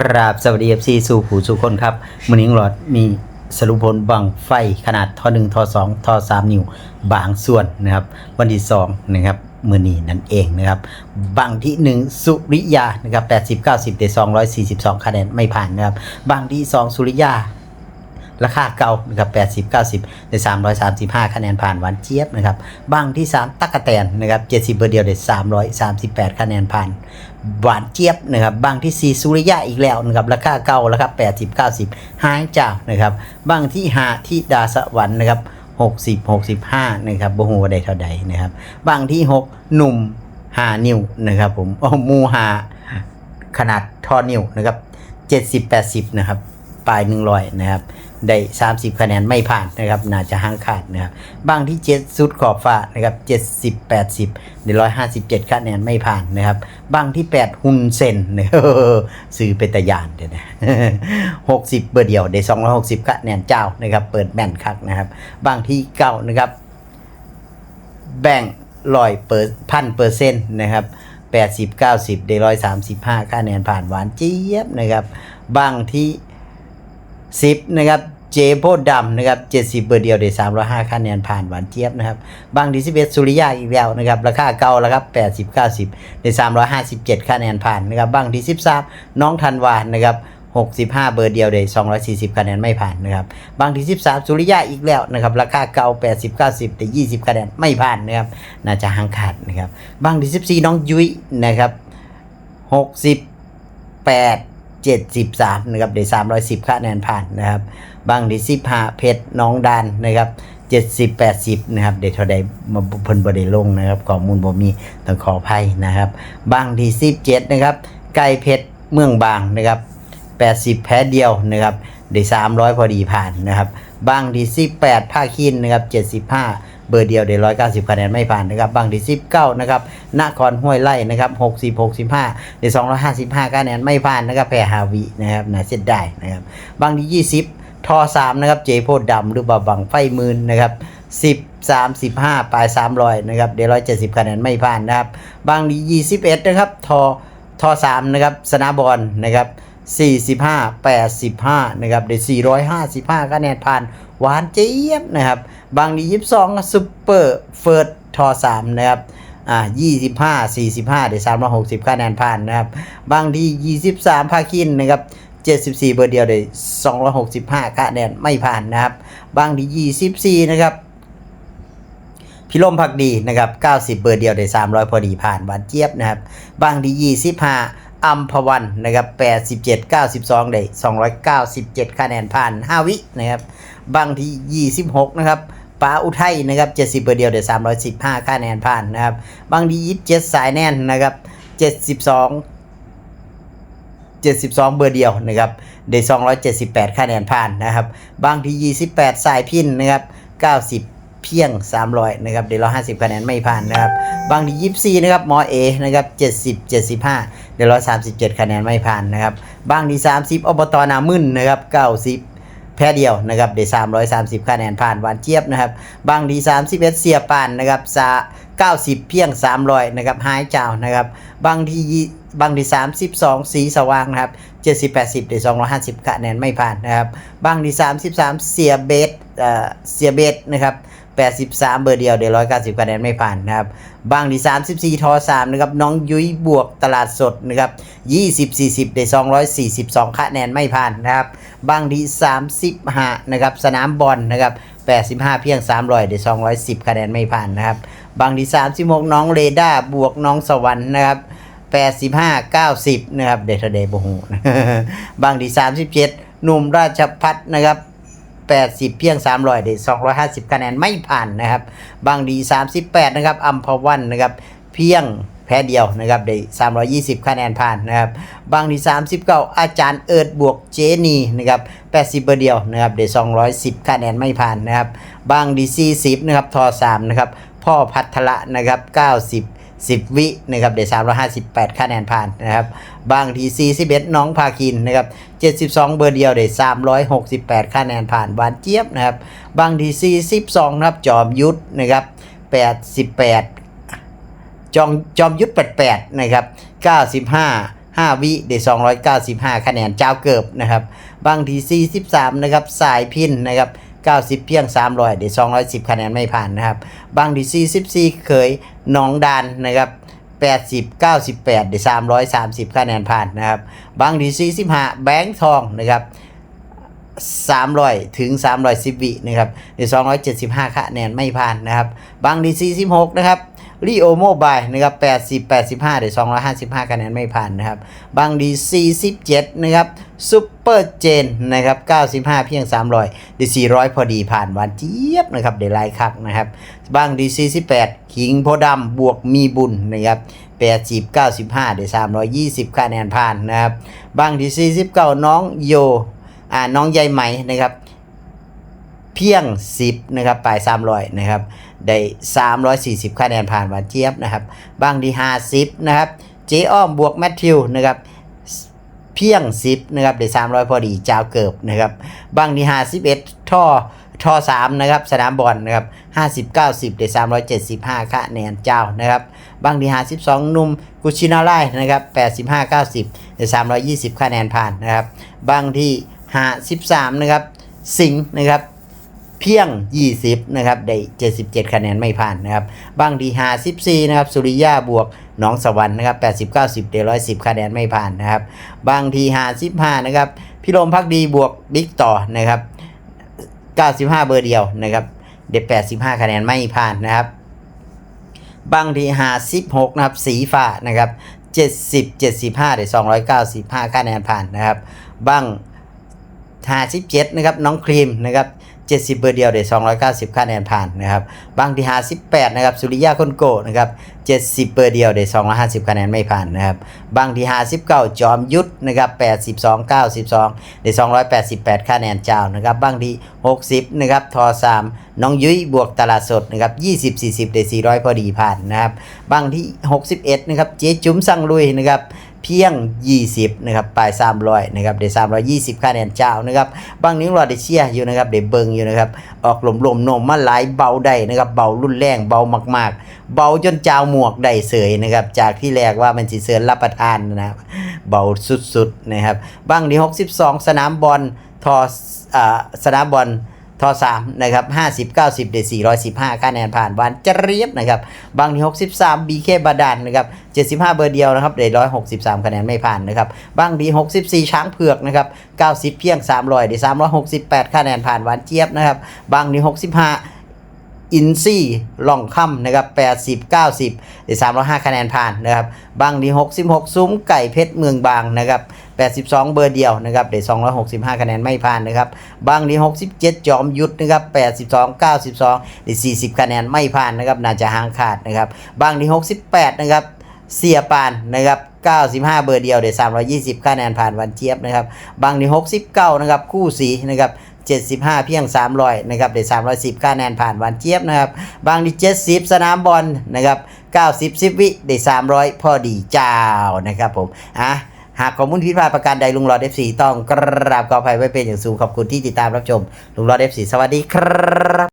ครับสวัสดีเอฟซีสู่ผู้สู่คนครับมือนี้หลอดมีสรุปผลบังไฟขนาดทอหนึ่งทอสองทอสามนิ้ว บางส่วนนะครับ วันที่สองนะครับมือนีนั่นเองนะครับบางที่หนึ่งสุริยานะครับแปดสิบเก้าสิบเดสองร้อยสี่สิบสองคะแนนไม่ผ่านนะครับบางที่สองสุริยา ราคาเก่านะครับ80 90ได้335คะแนนผ่านหวานเจี๊ยบนะครับบางที่3ตักกะแตนนะครับ70เบอร์เดียวได้338คะแนนผ่านหวานเจี๊ยบนะครับบางที่ 4 สุริยะอีกแล้วนะครับราคาเก่าราคา80 90หายเจ้านะครับบางที่5ที่ดาสวรรค์นะครับ60 65นะครับบ่ฮู้ว่าได้เท่าใดนะครับบางที่ 6 หนุ่ม5นิ้วนะครับผมโอ้มูหาขนาดทอนิ้วนะครับ70 80นะครับ ปลาย100นะครับได้30คะแนนไม่ผ่านนะครับน่าจะห่างขาดนะครับบางที่7สุดขอบฟ้านะครับ70 80ได้157คะแนนไม่ผ่านนะครับบางที่8หุนเซนเนี่ยซื้อเป็นตยานเดี๋ยวนะ60เบอร์เดียวได้260คะแนนเจ้านะครับเปิดแม่นคักนะครับบางที่9นะครับแบ่งร้อยเปอร์พันเปอร์เซ็นต์นะครับแปดสิบเก้าสิบได้ร้อยสามสิบห้าคะแนนผ่านหวานเจี๊ยบนะครับบางที่ สิบนะครับเจโพดดำนะครับเจ็ดสิบเบอร์เดียวได้สามร้อยห้าคะแนนผ่านหวานเจี๊ยบนะครับ บางที่สิเอ็ดสุริยาอีกแล้วนะครับ ราคาเก่าแล้วครับแปดสิบเก้าสิบได้สามร้อยห้าสิบเจ็ดคะแนนผ่านนะครับ บางที่สิบสามน้องธันวานะครับ65 เบอร์เดียวได้240 คะแนนไม่ผ่านนะครับ บางที่ 13 สุริยะอีกแล้วนะครับ ราคาเก่า 80 90 แต่ 20 คะแนนไม่ผ่านนะครับ น่าจะห่างขาดนะครับ บางที่ 14 น้องยุ้ยนะครับ 68 73นะครับได้310คะแนนผ่านนะครับบางที่15เพชรน้องดันนะครับ70 80นะครับเด็ดเท่าใดมาเพิ่นบ่ได้ลงนะครับข้อมูลบ่มีต้องขออภัยนะครับ บางที่17นะครับไก่เพชรเมืองบางนะครับ80 แพ้เดียวนะครับได้300 พอดีผ่านนะครับ บางที่18ภาคินนะครับ75 เบอร์เดียวได้190คะแนนไม่ผ่านนะครับบางที่19นะครับนครห้วยไร่นะครับ60 65ได้255คะแนนไม่ผ่านนะครับแพ้ฮาวินะครับน่าเสียดายนะครับบางที่20ทอ3นะครับเจโพดดำหรือบ่าบังไฟมืนนะครับ10 35ปลาย300นะครับได้170คะแนนไม่ผ่านนะครับบางที่21นะครับทอทอ3นะครับสนาบอลนะครับ 45 85 นะครับได้ 455คะแนนผ่านหวานเจี๊ยบนะครับ บางดี22ซุปเปอร์เฟิร์สทอ3นะครับอ่า25 45ได้360คะแนนผ่านนะครับ บางที่23ภาคินนะครับ74 เบอร์เดียวได้265คะแนนไม่ผ่านนะครับ บางที่24 นะครับพิรมพักดีนะครับ 90 เบอร์เดียวได้300 พอดีผ่านหวานเจี๊ยบนะครับ บางที่25 อัมพวันนะครับ87 92 ได้ 297 คะแนนผ่าน 5 วินะครับบางที่ 26 นะครับปาอุทัยนะครับ 70เบอร์เดียวได้315 คะแนนผ่านนะครับ บางที27 สายแน่นนะครับ 72 72 เบอร์เดียวนะครับได้278 คะแนนผ่านนะครับ บางที28 สายพินนะครับ 90 เพียง 300นะครับได้150คะแนนไม่ผ่านนะครับบางที่24นะครับมอเอนะครับ70 75ได้137คะแนนไม่ผ่านนะครับบางที่30อบตนามึนนะครับ90แพ้เดียวนะครับได้330 คะแนนผ่านหวานเจี๊ยบนะครับบางที่31เสียปานนะครับซา90 เพียง 300นะครับหายเจ้านะครับบางทีบางที่32 สีสว่างนะครับ70 80ได้250 คะแนนไม่ผ่านนะครับบางที่33 เสียเบสเอ่อเสียเบสนะครับ 83 เบอร์เดียวได้190คะแนนไม่ผ่านนะครับบางที่34ทอ3นะครับน้องยุ้ยบวกตลาดสดนะครับ20 40ได้242คะแนนไม่ผ่านนะครับบางที่35นะครับสนามบอลนะครับ85 เพียง 300ได้210คะแนนไม่ผ่านนะครับบางที่36น้องเรดาร์บวกน้องสวรรค์นะครับ85 90นะครับเดทเดย์บฮูบางที่37หนุ่มราชพัฒนะครับ 80 เพียง 300ได้250 คะแนนไม่ผ่านนะครับ บางดี 38 นะครับอัมพวันนะครับเพียงแพ้เดียวนะครับได้320 คะแนนผ่านนะครับบางดี 39 อาจารย์เอิร์ดบวกเจนีนะครับ80เบอร์เดียวนะครับได้210 คะแนนไม่ผ่านนะครับบางดี40นะครับทอ3นะครับพ่อพัทละนะครับ90 10 วินะครับได้358 คะแนนผ่านนะครับ บางที 41 น้องพาคินนะครับ 72 เบอร์เดียวได้368 คะแนนผ่านหวานเจี๊ยบนะครับ บางที 42นะครับจอมยุทธนะครับ88 จอมจอมยุทธ88 นะครับ 95 5 วิได้295 คะแนนเจ้าเกิบนะครับ บางที 43 นะครับ สายพินนะครับ 90 เพียง 300 เด้210 คะแนนไม่ผ่านนะครับ บางที่44เคยหนองดานนะครับ80 98เด้330 คะแนนผ่านนะครับ บางที่45แบงค์ทองนะครับ 300 ถึง 310 วินะครับใน275 คะแนนไม่ผ่านนะครับ บางดี46นะครับรีโอโมบายนะครับ80 85เดี๋ยว255 คะแนนไม่ผ่านนะครับ บางดี 47 นะครับซูเปอร์เจนนะครับ 95 เพียง 300เดี๋ยว400 พอดีผ่านหวานเจี๊ยบนะครับเดี๋ยคักนะครับ บางดี 48 ขิงโพดำบวกมีบุญนะครับ80 95เดี๋ยว320 คะแนนผ่านนะครับ บางดี 49 น้องโย น้องใยไหมนะครับ เพียง 10นะครับปลาย300นะครับได้340คะแนนผ่านวานเจี๊ยบนะครับบางดี50นะครับเจอ้อมบวกแมทธิวนะครับเพียง 10นะครับได้300 พอดีเจ้าเกิบนะครับบางดี51ท่อท่อ3นะครับสนามบอลนะครับ50 90ได้375คะแนนเจ้านะครับบางดี52นุ่มกุชินาไลนะครับ85 90ได้320 คะแนนผ่านนะครับบางที่ 53นะครับ สิงห์นะครับเพียง 20 นะครับ ได้ 77 คะแนนไม่ผ่านนะครับ บางที54นะครับ สุริยาบวกหนองสวรรค์นะครับ 80 90ได้110คะแนนไม่ผ่านนะครับ บางที55นะครับ พิรมพักดีบวกบิ๊กต่อนะครับ 95 เบอร์เดียวนะครับได้85 คะแนนไม่ผ่านนะครับ บางที56นะครับ สีฟ้านะครับ 70 75ได้295 คะแนนผ่านนะครับ บาง 57นะครับน้องครีมนะครับ70 เบอร์เดียวได้290คะแนนผ่านนะครับบางที่58นะครับสุริยาคนโกนะครับ70 เบอร์เดียวได้250คะแนนไม่ผ่านนะครับบางที่59จอมยุทธนะครับ82 92ได้288คะแนนเจ้านะครับบางที่60นะครับทอ3น้องยุ้ยบวกตลาดสดนะครับ20 40ได้400 พอดีผ่านนะครับบางที่ 61นะครับเจ๊จุ๋มสั่งลุยนะครับ เพียง 20 นะครับปลาย300 นะครับเดี๋ยว320คะแนนเจ้านะครับบางนิ้วเราได้เชียร์อยู่นะครับเดี๋ยวเบิงอยู่นะครับออกลมๆโนมมาหลายเบาได้นะครับเบารุนแรงเบามาก ๆ เบาจนเจ้าหมวกได้เสยนะครับจากที่แรกว่ามันสิเสริญรับประทานนะครับเบาสุดๆนะครับบางที่62 สนามบอลทออ่าสนามบอล ทอ3นะครับ50 90เด415คะแนนผ่านวานเจรียบนะครับบางที่63 BK บาดานนะครับ75เบอร์เดียวนะครับเดย163คะแนนไม่ผ่านนะครับบางที่64ช้างเผือกนะครับ90เพียง300เดย368คะแนนผ่านวานเจี๊ยบนะครับบางที่65 อินซี่ล่องค่ำนะครับ 80 90ได้305 คะแนนผ่านนะครับบางที่66 ซุ้มไก่เพชรเมืองบางนะครับ82 เบอร์เดียวนะครับได้265 คะแนนไม่ผ่านนะครับบางที่67 จอมยุทธนะครับ82 92ได้40 คะแนนไม่ผ่านนะครับน่าจะห่างขาดนะครับบางที่68 นะครับเสียปานนะครับ95 เบอร์เดียวเดี๋ยว320 คะแนนผ่านวันเจี๊ยบนะครับบางที่69 นะครับคู่สีนะครับ 75 เพียง 300 นะครับเดี๋ยว310 คะแนนผ่านวันเจี๊ยบนะครับ บางที่70 สนามบอลนะครับ 90 10 วิเดี๋ยว300 พอดีเจ้านะครับผมอะหากข้อมูลผิดพลาดประการใดลุงรอด F4 ต้องกราบขออภัยไว้เป็นอย่างสูงขอบคุณที่ติดตามรับชม ลุงรอด F4 สวัสดีครับ